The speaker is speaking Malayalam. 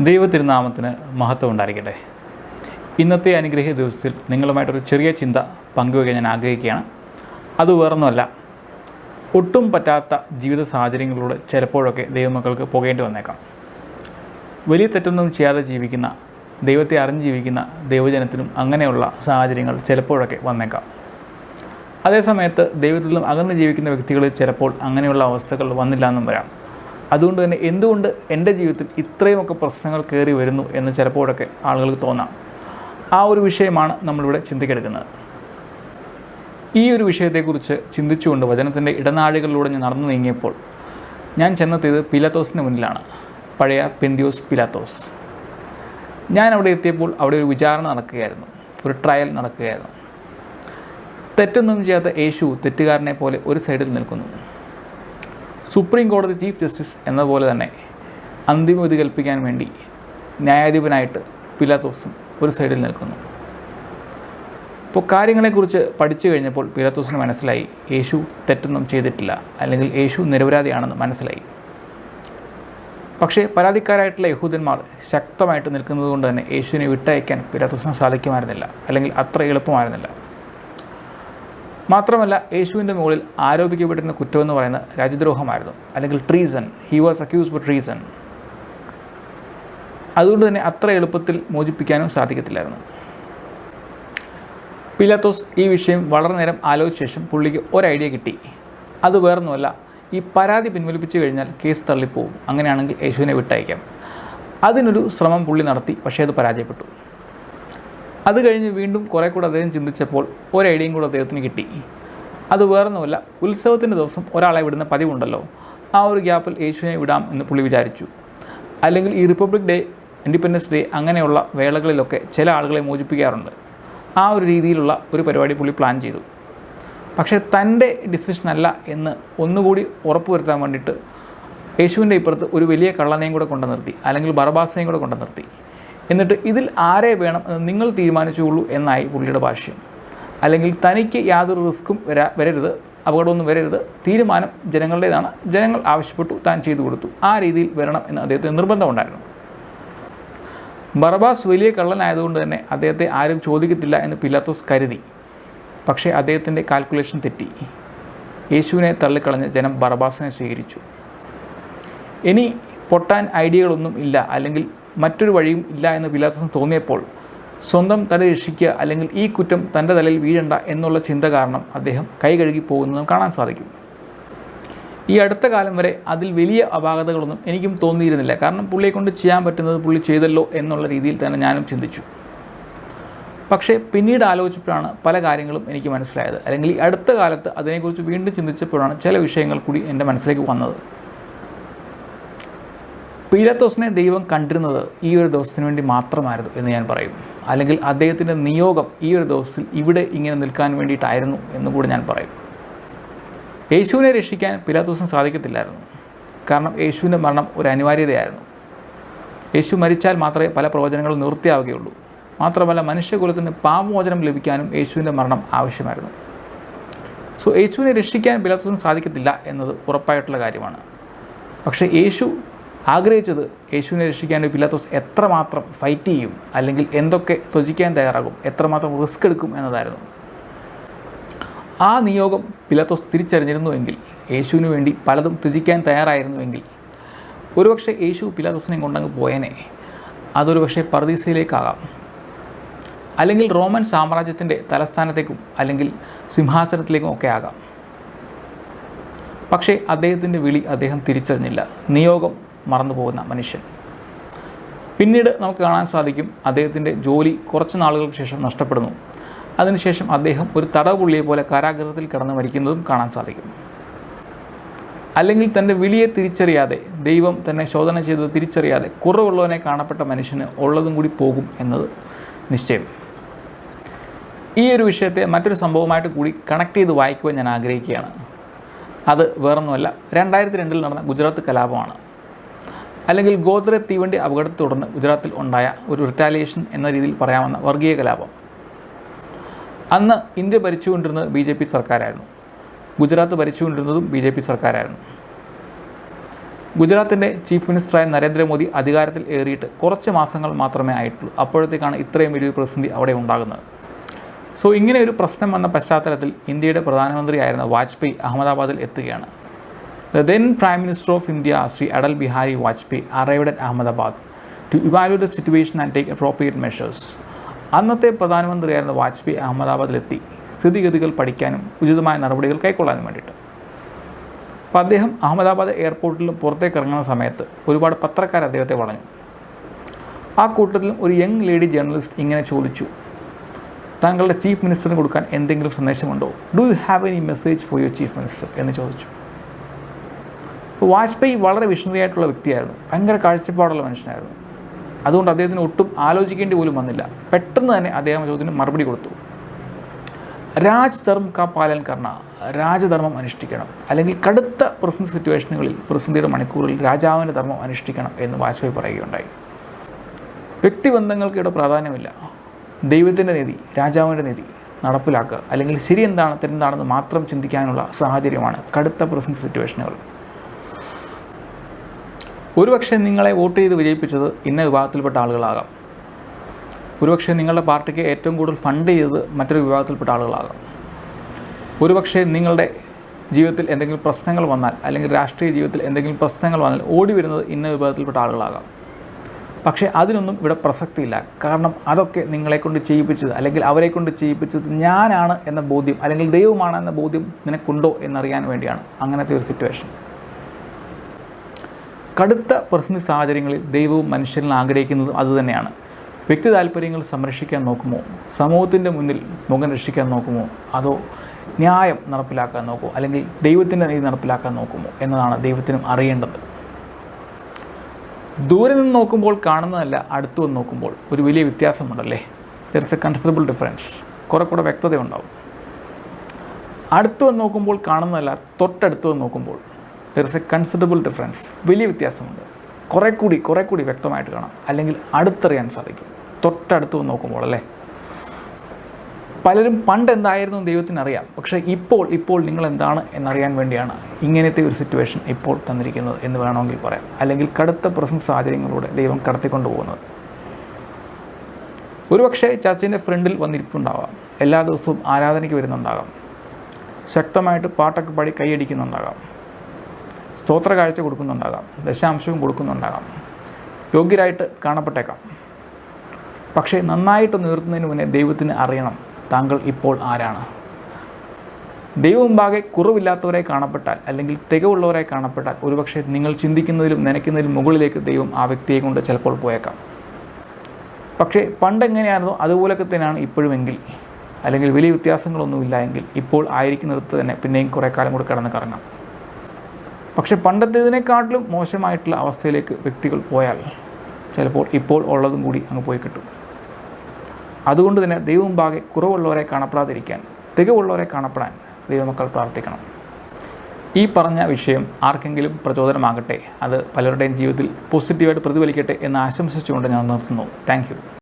ദൈവത്തിരുനാമത്തിന് മഹത്വം ഉണ്ടായിരിക്കട്ടെ. ഇന്നത്തെ അനുഗ്രഹ ദിവസത്തിൽ നിങ്ങളുമായിട്ടൊരു ചെറിയ ചിന്ത പങ്കുവയ്ക്കാൻ ഞാൻ ആഗ്രഹിക്കുകയാണ്. അത് വേറൊന്നുമല്ല. ഒട്ടും പറ്റാത്ത ജീവിത സാഹചര്യങ്ങളിലൂടെ ചിലപ്പോഴൊക്കെ ദൈവമക്കൾക്ക് പോകേണ്ടി വന്നേക്കാം. വലിയ തെറ്റൊന്നും ചെയ്യാതെ ജീവിക്കുന്ന ദൈവത്തെ അറിഞ്ഞ് ജീവിക്കുന്ന ദൈവജനത്തിനും അങ്ങനെയുള്ള സാഹചര്യങ്ങൾ ചിലപ്പോഴൊക്കെ വന്നേക്കാം. അതേസമയത്ത് ദൈവത്തിൽ നിന്നും അകന്ന് ജീവിക്കുന്ന വ്യക്തികൾ ചിലപ്പോൾ അങ്ങനെയുള്ള അവസ്ഥകൾ വന്നില്ല എന്നും വരാം. അതുകൊണ്ട് തന്നെ എന്തുകൊണ്ട് എന്റെ ജീവിതത്തിൽ ഇത്രയുമൊക്കെ പ്രശ്നങ്ങൾ കയറി വരുന്നു എന്ന് ചിലപ്പോഴൊക്കെ ആളുകൾക്ക് തോന്നാം. ആ ഒരു വിഷയമാണ് നമ്മളിവിടെ ചിന്തിക്കെടുക്കുന്നത്. ഈ ഒരു വിഷയത്തെക്കുറിച്ച് ചിന്തിച്ചുകൊണ്ട് വചനത്തിന്റെ ഇടനാഴികളിലൂടെ ഞാൻ നടന്നു നീങ്ങിയപ്പോൾ ഞാൻ ചെന്നെത്തിയത് പിലാത്തോസിന് മുന്നിലാണ്. പഴയ പെന്തിയോസ് പിലാത്തോസ്. ഞാൻ അവിടെ എത്തിയപ്പോൾ അവിടെ ഒരു വിചാരണ നടക്കുകയായിരുന്നു. ഒരു ട്രയൽ നടക്കുകയായിരുന്നു. തെറ്റൊന്നും ചെയ്യാത്ത യേശു തെറ്റുകാരനെ പോലെ ഒരു സൈഡിൽ നിൽക്കുന്നു. സുപ്രീം കോടതി ചീഫ് ജസ്റ്റിസ് എന്ന പോലെ തന്നെ അന്തിമ വിധി കൽപ്പിക്കാൻ വേണ്ടി ന്യായാധിപനായിട്ട് പിലാത്തോസും ഒരു സൈഡിൽ നിൽക്കുന്നു. ഇപ്പോൾ കാര്യങ്ങളെക്കുറിച്ച് പഠിച്ചു കഴിഞ്ഞപ്പോൾ പിലാത്തോസിന് മനസ്സിലായി യേശു തെറ്റൊന്നും ചെയ്തിട്ടില്ല അല്ലെങ്കിൽ യേശു നിരപരാധിയാണെന്ന് മനസ്സിലായി. പക്ഷേ പരാതിക്കാരായിട്ടുള്ള യഹൂദന്മാർ ശക്തമായിട്ട് നിൽക്കുന്നത് കൊണ്ട് തന്നെ യേശുവിനെ വിട്ടയക്കാൻ പിലാത്തോസിന് സാധിക്കുമായിരുന്നില്ല അല്ലെങ്കിൽ അത്ര എളുപ്പമായിരുന്നില്ല. മാത്രമല്ല യേശുവിന്റെ മുകളിൽ ആരോപിക്കപ്പെട്ടിരുന്ന കുറ്റമെന്ന് പറയുന്ന രാജ്യദ്രോഹമായിരുന്നു. അല്ലെങ്കിൽ treason he was accuse for treason അതുകൊണ്ട് തന്നെ അത്ര എളുപ്പത്തിൽ മോചിപ്പിക്കാനും സാധിക്കത്തില്ലായിരുന്നു. പിലാത്തോസ് ഈ വിഷയം വളരെ നേരം ആലോചിച്ച ശേഷം പുള്ളിക്ക് ഒരു ഐഡിയ കിട്ടി. അത് വേറൊന്നുമല്ല ഈ പരാതി പിൻവലിപ്പിച്ചു കഴിഞ്ഞാൽ കേസ് തള്ളിപ്പോവും. അങ്ങനെയാണെങ്കിൽ യേശുവിനെ വിട്ടയക്കാം. അതിനൊരു ശ്രമം പുള്ളി നടത്തി പക്ഷേ അത് പരാജയപ്പെട്ടു. അത് കഴിഞ്ഞ് വീണ്ടും കുറേ കൂടെ അദ്ദേഹം ചിന്തിച്ചപ്പോൾ ഒരു ഐഡിയയും കൂടെ അദ്ദേഹത്തിന് കിട്ടി. അത് വേറൊന്നുമല്ല ഉത്സവത്തിന്റെ ദിവസം ഒരാളെ വിടുന്ന പതിവുണ്ടല്ലോ. ആ ഒരു ഗ്യാപ്പിൽ യേശുവിനെ വിടാം എന്ന് പുള്ളി വിചാരിച്ചു. അല്ലെങ്കിൽ ഈ റിപ്പബ്ലിക് ഡേ ഇൻഡിപെൻഡൻസ് ഡേ അങ്ങനെയുള്ള വേളകളിലൊക്കെ ചില ആളുകളെ മോചിപ്പിക്കാറുണ്ട്. ആ ഒരു രീതിയിലുള്ള ഒരു പരിപാടി പുള്ളി പ്ലാൻ ചെയ്തു. പക്ഷേ തന്റെ ഡിസിഷനല്ല എന്ന് ഒന്നുകൂടി ഉറപ്പുവരുത്താൻ വേണ്ടിയിട്ട് യേശുവിന്റെ ഇപ്പുറത്ത് ഒരു വലിയ കള്ളനെയും കൂടെ കൊണ്ടു നിർത്തി അല്ലെങ്കിൽ ബറബാസിനെയും കൂടെ കൊണ്ടു നിർത്തി എന്നിട്ട് ഇതിൽ ആരെ വേണം എന്ന് നിങ്ങൾ തീരുമാനിച്ചുള്ളൂ എന്നായി പുള്ളിയുടെ ഭാഷ്യം. അല്ലെങ്കിൽ തനിക്ക് യാതൊരു റിസ്ക്കും വരാ വരരുത് അപകടമൊന്നും വരരുത് തീരുമാനം ജനങ്ങളുടേതാണ് ജനങ്ങൾ ആവശ്യപ്പെട്ടു താൻ ചെയ്തു കൊടുത്തു ആ രീതിയിൽ വരണം എന്ന് അദ്ദേഹത്തിന് നിർബന്ധമുണ്ടായിരുന്നു ബർബാസ് വലിയ കള്ളനായതുകൊണ്ട് തന്നെ അദ്ദേഹത്തെ ആരും ചോദിക്കത്തില്ല എന്ന് പിലാത്തോസ് കരുതി. പക്ഷേ അദ്ദേഹത്തിന്റെ കാൽക്കുലേഷൻ തെറ്റി. യേശുവിനെ തള്ളിക്കളഞ്ഞ് ജനം ബർബാസിനെ സ്വീകരിച്ചു. ഇനി പൊട്ടാൻ ഐഡിയകളൊന്നും ഇല്ല അല്ലെങ്കിൽ മറ്റൊരു വഴിയും ഇല്ല എന്ന് വിലാസം തോന്നിയപ്പോൾ സ്വന്തം തല രക്ഷിക്കുക അല്ലെങ്കിൽ ഈ കുറ്റം തന്റെ തലയിൽ വീഴണ്ട എന്നുള്ള ചിന്ത കാരണം അദ്ദേഹം കൈ കഴുകി പോകുന്നതും കാണാൻ സാധിക്കും. ഈ അടുത്ത കാലം വരെ അതിൽ വലിയ അപാകതകളൊന്നും എനിക്കും തോന്നിയിരുന്നില്ല. കാരണം പുള്ളിയെ കൊണ്ട് ചെയ്യാൻ പറ്റുന്നത് പുള്ളി ചെയ്തല്ലോ എന്നുള്ള രീതിയിൽ തന്നെ ഞാനും ചിന്തിച്ചു. പക്ഷേ പിന്നീട് ആലോചിച്ചപ്പോഴാണ് പല കാര്യങ്ങളും എനിക്ക് മനസ്സിലായത്. അല്ലെങ്കിൽ ഈ അടുത്ത കാലത്ത് അതിനെക്കുറിച്ച് വീണ്ടും ചിന്തിച്ചപ്പോഴാണ് ചില വിഷയങ്ങൾ കൂടി എന്റെ മനസ്സിലേക്ക് വന്നത്. പീലാത്തോസിനെ ദൈവം കണ്ടിരുന്നത് ഈ ഒരു ദിവസത്തിന് വേണ്ടി മാത്രമായിരുന്നു എന്ന് ഞാൻ പറയും അല്ലെങ്കിൽ അദ്ദേഹത്തിന്റെ നിയോഗം ഈ ഒരു ദിവസത്തിൽ ഇവിടെ ഇങ്ങനെ നിൽക്കാൻ വേണ്ടിയിട്ടായിരുന്നു എന്ന് കൂടി ഞാൻ പറയും യേശുവിനെ രക്ഷിക്കാൻ പിലാത്തോസിന് സാധിക്കത്തില്ലായിരുന്നു. കാരണം യേശുവിന്റെ മരണം ഒരു അനിവാര്യതയായിരുന്നു. യേശു മരിച്ചാൽ മാത്രമേ പല പ്രവചനങ്ങളും നിർത്തിയാവുകയുള്ളൂ മാത്രമല്ല മനുഷ്യകുലത്തിന് പാപമോചനം ലഭിക്കാനും യേശുവിന്റെ മരണം ആവശ്യമായിരുന്നു. സോ യേശുവിനെ രക്ഷിക്കാൻ പിലാത്തോസിന് സാധിക്കത്തില്ല എന്നത് ഉറപ്പായിട്ടുള്ള കാര്യമാണ്. പക്ഷേ യേശു ആഗ്രഹിച്ചത് യേശുവിനെ രക്ഷിക്കാൻ പിലാത്തോസ് എത്രമാത്രം ഫൈറ്റ് ചെയ്യും? അല്ലെങ്കിൽ എന്തൊക്കെ ത്വജിക്കാൻ തയ്യാറാകും? എത്രമാത്രം റിസ്ക് എടുക്കും എന്നതായിരുന്നു. ആ നിയോഗം പിലാത്തോസ് തിരിച്ചറിഞ്ഞിരുന്നുവെങ്കിൽ യേശുവിന് വേണ്ടി പലതും ത്യജിക്കാൻ തയ്യാറായിരുന്നുവെങ്കിൽ ഒരുപക്ഷെ യേശു പിലാത്തോസിനെ കൊണ്ടങ്ങ് പോയനെ. അതൊരു പക്ഷേ പർദീസയിലേക്കാകാം. അല്ലെങ്കിൽ റോമൻ സാമ്രാജ്യത്തിന്റെ തലസ്ഥാനത്തേക്കും അല്ലെങ്കിൽ സിംഹാസനത്തിലേക്കും ഒക്കെ ആകാം. പക്ഷേ അദ്ദേഹത്തിന്റെ വിളി അദ്ദേഹം തിരിച്ചറിഞ്ഞില്ല. നിയോഗം മറന്നു പോകുന്ന മനുഷ്യൻ. പിന്നീട് നമുക്ക് കാണാൻ സാധിക്കും അദ്ദേഹത്തിന്റെ ജോലി കുറച്ച് നാളുകൾക്ക് ശേഷം നഷ്ടപ്പെടുന്നു. അതിനുശേഷം അദ്ദേഹം ഒരു തടവുപുള്ളിയെ പോലെ കാരാഗ്രഹത്തിൽ കിടന്ന് മരിക്കുന്നതും കാണാൻ സാധിക്കും. അല്ലെങ്കിൽ തന്റെ വിളിയെ തിരിച്ചറിയാതെ ദൈവം തന്നെ ശോധന ചെയ്തത് തിരിച്ചറിയാതെ കുറവുള്ളവനെ കാണപ്പെട്ട മനുഷ്യന് ഉള്ളതും കൂടി പോകും എന്നത് നിശ്ചയം. ഈ ഒരു വിഷയത്തെ മറ്റൊരു സംഭവമായിട്ട് കൂടി കണക്ട് ചെയ്ത് വായിക്കുവാൻ ഞാൻ ആഗ്രഹിക്കുകയാണ്. അത് വേറൊന്നുമല്ല രണ്ടായിരത്തി രണ്ടിൽ നടന്ന ഗുജറാത്ത് കലാപമാണ്. അല്ലെങ്കിൽ ഗോത്ര തീവണ്ടി അപകടത്തെ തുടർന്ന് ഗുജറാത്തിൽ ഉണ്ടായ ഒരു റിറ്റാലിയേഷൻ എന്ന രീതിയിൽ പറയാമെന്ന വർഗീയ കലാപം. അന്ന് ഇന്ത്യ ഭരിച്ചുകൊണ്ടിരുന്നത് ബി ജെ പി സർക്കാരായിരുന്നു. ഗുജറാത്ത് ഭരിച്ചുകൊണ്ടിരുന്നതും ബി ജെ പി സർക്കാരായിരുന്നു. ഗുജറാത്തിന്റെ ചീഫ് മിനിസ്റ്ററായ നരേന്ദ്രമോദി അധികാരത്തിൽ ഏറിയിട്ട് കുറച്ച് മാസങ്ങൾ മാത്രമേ ആയിട്ടുള്ളൂ. അപ്പോഴത്തേക്കാണ് ഇത്രയും വലിയൊരു പ്രതിസന്ധി അവിടെ ഉണ്ടാകുന്നത്. സോ ഇങ്ങനെ ഒരു പ്രശ്നം വന്ന പശ്ചാത്തലത്തിൽ ഇന്ത്യയുടെ പ്രധാനമന്ത്രിയായിരുന്ന വാജ്പേയി അഹമ്മദാബാദിൽ എത്തുകയാണ്. The then prime minister of India Shri Atal Bihari Vajpayee arrived at Ahmedabad to evaluate the situation and take appropriate measures അന്നത്തെ പ്രധാനമന്ത്രിയായിരുന്ന വാജ്പേയി അഹമ്മദാബാദിലെത്തി. സ്ഥിതിഗതികൾ പഠിക്കാനും ഉചിതമായ നടപടികൾ കൈക്കൊള്ളാനും വേണ്ടിയിട്ട്. അപ്പോൾ അദ്ദേഹം അഹമ്മദാബാദ് എയർപോർട്ടിൽ പുറത്തേക്ക് ഇറങ്ങുന്ന സമയത്ത് ഒരുപാട് പത്രക്കാർ അദ്ദേഹത്തെ വളഞ്ഞു. ആ കൂട്ടത്തിലും ഒരു യങ് ലേഡി ജേർണലിസ്റ്റ് ഇങ്ങനെ ചോദിച്ചു. താങ്കളുടെ ചീഫ് മിനിസ്റ്ററിന് കൊടുക്കാൻ എന്തെങ്കിലും സന്ദേശമുണ്ടോ? Do you have any message for your chief minister എന്ന് ചോദിച്ചു. അപ്പോൾ വാജ്പേയി വളരെ വിഷണറി ആയിട്ടുള്ള വ്യക്തിയായിരുന്നു. ഭയങ്കര കാഴ്ചപ്പാടുള്ള മനുഷ്യനായിരുന്നു. അതുകൊണ്ട് അദ്ദേഹത്തിന് ഒട്ടും ആലോചിക്കേണ്ടി പോലും വന്നില്ല. പെട്ടെന്ന് തന്നെ അദ്ദേഹം ചോദ്യത്തിന് മറുപടി കൊടുത്തു. രാജ് ധർമ്മ കാ പാലൻ കർണ. രാജധർമ്മം അനുഷ്ഠിക്കണം. അല്ലെങ്കിൽ കടുത്ത പ്രതിസന്ധി സിറ്റുവേഷനുകളിൽ പ്രതിസന്ധിയുടെ മണിക്കൂറിൽ രാജാവിന്റെ ധർമ്മം അനുഷ്ഠിക്കണം എന്ന് വാജ്പേയി പറയുകയുണ്ടായി. വ്യക്തിബന്ധങ്ങൾക്ക് ഇവിടെ പ്രാധാന്യമില്ല. ദൈവത്തിന്റെ നീതി രാജാവിന്റെ നീതി നടപ്പിലാക്കുക. അല്ലെങ്കിൽ ശരി എന്താണ് തെറ്റെന്താണെന്ന് മാത്രം ചിന്തിക്കാനുള്ള സാഹചര്യമാണ് കടുത്ത പ്രതിസന്ധി സിറ്റുവേഷനുകൾ ഒരുപക്ഷെ നിങ്ങളെ വോട്ട് ചെയ്ത് വിജയിപ്പിച്ചത് ഇന്ന വിഭാഗത്തിൽപ്പെട്ട ആളുകളാകാം. ഒരുപക്ഷെ നിങ്ങളുടെ പാർട്ടിക്ക് ഏറ്റവും കൂടുതൽ ഫണ്ട് ചെയ്തത് മറ്റൊരു വിഭാഗത്തിൽപ്പെട്ട ആളുകളാകാം. ഒരുപക്ഷെ നിങ്ങളുടെ ജീവിതത്തിൽ എന്തെങ്കിലും പ്രശ്നങ്ങൾ വന്നാൽ അല്ലെങ്കിൽ രാഷ്ട്രീയ ജീവിതത്തിൽ എന്തെങ്കിലും പ്രശ്നങ്ങൾ വന്നാൽ ഓടി വരുന്നത് ഇന്ന വിഭാഗത്തിൽപ്പെട്ട ആളുകളാകാം. പക്ഷേ അതിനൊന്നും ഇവിടെ പ്രസക്തിയില്ല. കാരണം അതൊക്കെ നിങ്ങളെക്കൊണ്ട് ചെയ്യിപ്പിച്ചത് അല്ലെങ്കിൽ അവരെക്കൊണ്ട് ചെയ്യിപ്പിച്ചത് ഞാനാണ് എന്ന ബോധ്യം അല്ലെങ്കിൽ ദൈവമാണ് എന്ന ബോധ്യം നിനക്കുണ്ടോ എന്നറിയാൻ വേണ്ടിയാണ് അങ്ങനത്തെ ഒരു സിറ്റുവേഷൻ കടുത്ത പ്രതിസന്ധി സാഹചര്യങ്ങളിൽ ദൈവവും മനുഷ്യരിൽ ആഗ്രഹിക്കുന്നതും അതുതന്നെയാണ് വ്യക്തി താല്പര്യങ്ങൾ സംരക്ഷിക്കാൻ നോക്കുമോ? സമൂഹത്തിന്റെ മുന്നിൽ മുഖം രക്ഷിക്കാൻ നോക്കുമോ? അതോ ന്യായം നടപ്പിലാക്കാൻ നോക്കുമോ? അല്ലെങ്കിൽ ദൈവത്തിന്റെ നീതി നടപ്പിലാക്കാൻ നോക്കുമോ? എന്നതാണ് ദൈവത്തിനും അറിയേണ്ടത്. ദൂരെ നിന്ന് നോക്കുമ്പോൾ കാണുന്നതല്ല അടുത്തു വന്ന് നോക്കുമ്പോൾ. ഒരു വലിയ വ്യത്യാസമുണ്ടല്ലേ? There is a considerable difference കുറെ കൂടെ വ്യക്തത ഉണ്ടാവും അടുത്ത് വന്ന് നോക്കുമ്പോൾ കാണുന്നതല്ല തൊട്ടടുത്ത് വന്ന് നോക്കുമ്പോൾ. There is a considerable difference വലിയ വ്യത്യാസമുണ്ട്. കുറേ കൂടി കുറേ കൂടി വ്യക്തമായിട്ട് കാണാം. അല്ലെങ്കിൽ അടുത്തറിയാൻ സാധിക്കും. തൊട്ടടുത്ത് നോക്കുമ്പോൾ അല്ലേ? പലരും പണ്ട് എന്തായിരുന്നു ദൈവത്തിന് അറിയാം. പക്ഷേ ഇപ്പോൾ ഇപ്പോൾ നിങ്ങൾ എന്താണ് എന്നറിയാൻ വേണ്ടിയാണ് ഇങ്ങനത്തെ ഒരു സിറ്റുവേഷൻ ഇപ്പോൾ തന്നിരിക്കുന്നത് എന്ന് വേണമെങ്കിൽ പറയാം. അല്ലെങ്കിൽ കടുത്ത പ്രസംഗ സാഹചര്യങ്ങളിലൂടെ ദൈവം കടത്തിക്കൊണ്ടു പോകുന്നത്. ഒരുപക്ഷെ ചർച്ചിന്റെ ഫ്രണ്ടിൽ വന്നിരിപ്പുണ്ടാവാം. എല്ലാ ദിവസവും ആരാധനയ്ക്ക് വരുന്നുണ്ടാകാം. ശക്തമായിട്ട് പാട്ടൊക്കെ പാടി കൈയടിക്കുന്നുണ്ടാകാം. സ്തോത്ര കാഴ്ച കൊടുക്കുന്നുണ്ടാകാം. ദശാംശവും കൊടുക്കുന്നുണ്ടാകാം. യോഗ്യരായിട്ട് കാണപ്പെട്ടേക്കാം. പക്ഷേ നന്നായിട്ട് നിർത്തുന്നതിന് മുന്നേ ദൈവത്തിന് അറിയണം താങ്കൾ ഇപ്പോൾ ആരാണ്. ദൈവമുമ്പാകെ കുറവില്ലാത്തവരെ കാണപ്പെട്ടാൽ അല്ലെങ്കിൽ തികവുള്ളവരെ കാണപ്പെട്ടാൽ ഒരുപക്ഷെ നിങ്ങൾ ചിന്തിക്കുന്നതിലും നനയ്ക്കുന്നതിലും മുകളിലേക്ക് ദൈവം ആ വ്യക്തിയെ കൊണ്ട് ചിലപ്പോൾ പോയേക്കാം. പക്ഷേ പണ്ടെങ്ങനെയായിരുന്നോ അതുപോലൊക്കെ തന്നെയാണ് ഇപ്പോഴുമെങ്കിൽ അല്ലെങ്കിൽ വലിയ വ്യത്യാസങ്ങളൊന്നുമില്ല എങ്കിൽ ഇപ്പോൾ ആയിരിക്കുന്നിടത്ത് തന്നെ പിന്നെയും കുറേ കാലം കൂടി കിടന്ന് കറങ്ങാം. പക്ഷെ പണ്ടത്തേതിനെക്കാട്ടിലും മോശമായിട്ടുള്ള അവസ്ഥയിലേക്ക് വ്യക്തികൾ പോയാൽ ചിലപ്പോൾ ഇപ്പോൾ ഉള്ളതും കൂടി അങ്ങ് പോയി കിട്ടും. അതുകൊണ്ട് തന്നെ ദൈവം ബാകെ കുറവുള്ളവരെ കാണപ്പെടാതിരിക്കാൻ തികവുള്ളവരെ കാണപ്പെടാൻ ദൈവമക്കൾ പ്രാർത്ഥിക്കണം. ഈ പറഞ്ഞ വിഷയം ആർക്കെങ്കിലും പ്രചോദനമാകട്ടെ? അത് പലരുടെയും ജീവിതത്തിൽ പോസിറ്റീവായിട്ട് പ്രതിഫലിക്കട്ടെ എന്ന് ആശംസിച്ചുകൊണ്ട് ഞാൻ നിർത്തുന്നു. താങ്ക്